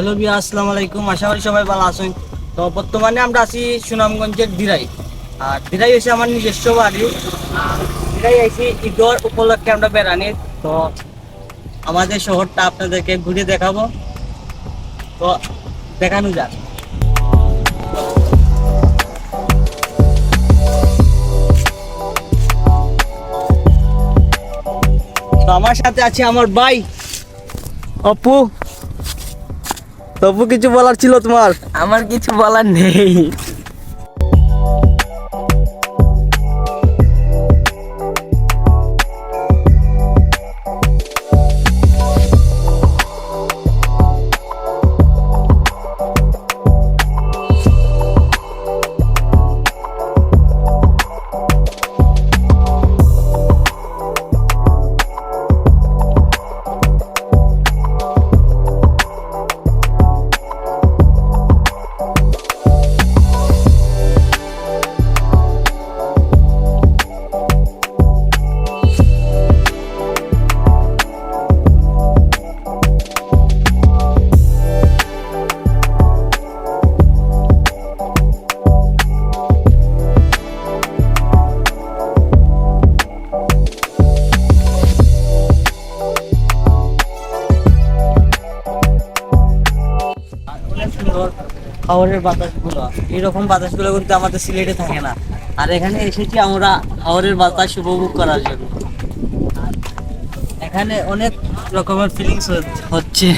Hello বিয়া আসসালামু আলাইকুম আশা করি সবাই ভালো আছেন। তো বর্তমানে আমরা আছি সুনামগঞ্জের দিরাই। আর দিরাই হচ্ছে আমার নিজস্ব বাড়ি। দিরাই আইছি ঈদর উপলক্ষে আমরা বেড়ানি। তো আমাদের শহরটা আপনাদেরকে ঘুরে দেখাবো। তো দেখানো যাক। তো আমার সাথে আছে আমার ভাই। অপু। তবু কিছু বলার ছিল তোমার? আমার কিছু বলার নেই। হাওরের বাতাসগুলো, এরকম বাতাসগুলো কিন্তু আমাদের সিলেটে থাকে না। আর এখানে এসেছি আমরা হাওরের বাতাস উপভোগ করার জন্য। এখানে অনেক রকমের ফিলিংস হচ্ছে।